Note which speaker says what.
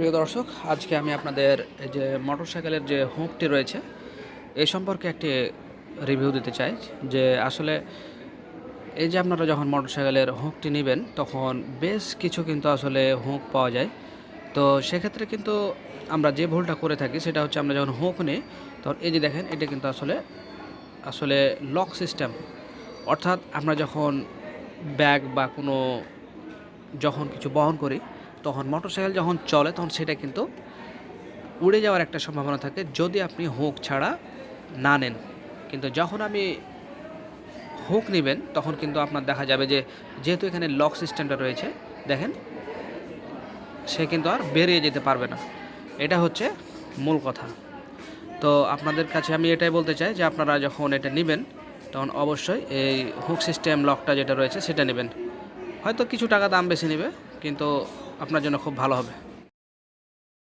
Speaker 1: প্রিয় দর্শক, আজকে আমি আপনাদের এই যে মোটরসাইকেলের যে হুঁকটি রয়েছে এই সম্পর্কে একটি রিভিউ দিতে চাই, যে আসলে এই যে আপনারা যখন মোটরসাইকেলের হুঁকটি নেবেন, তখন বেশ কিছু কিন্তু আসলে হুঁক পাওয়া যায়। তো সেক্ষেত্রে কিন্তু আমরা যে ভুলটা করে থাকি, সেটা হচ্ছে আমরা যখন হুঁক নিই, তখন এই যে দেখেন, এটা কিন্তু আসলে আসলে লক সিস্টেম। অর্থাৎ আমরা যখন ব্যাগ বা কোনো, যখন কিছু বহন করি তখন মোটরসাইকেল যখন চলে, তখন সেটা কিন্তু উড়ে যাওয়ার একটা সম্ভাবনা থাকে যদি আপনি হুক ছাড়া না নেন। কিন্তু যখন আমি হুক নেবেন, তখন কিন্তু আপনার দেখা যাবে যে, যেহেতু এখানে লক সিস্টেমটা রয়েছে, দেখেন, সে কিন্তু আর বেরিয়ে যেতে পারবে না। এটা হচ্ছে মূল কথা। তো আপনাদের কাছে আমি এটাই বলতে চাই যে, আপনারা যখন এটা নেবেন, তখন অবশ্যই এই হুক সিস্টেম লকটা যেটা রয়েছে, সেটা নেবেন। হয়তো কিছু টাকা দাম বেশি নেবে, কিন্তু আপনার জন্য খুব ভালো হবে।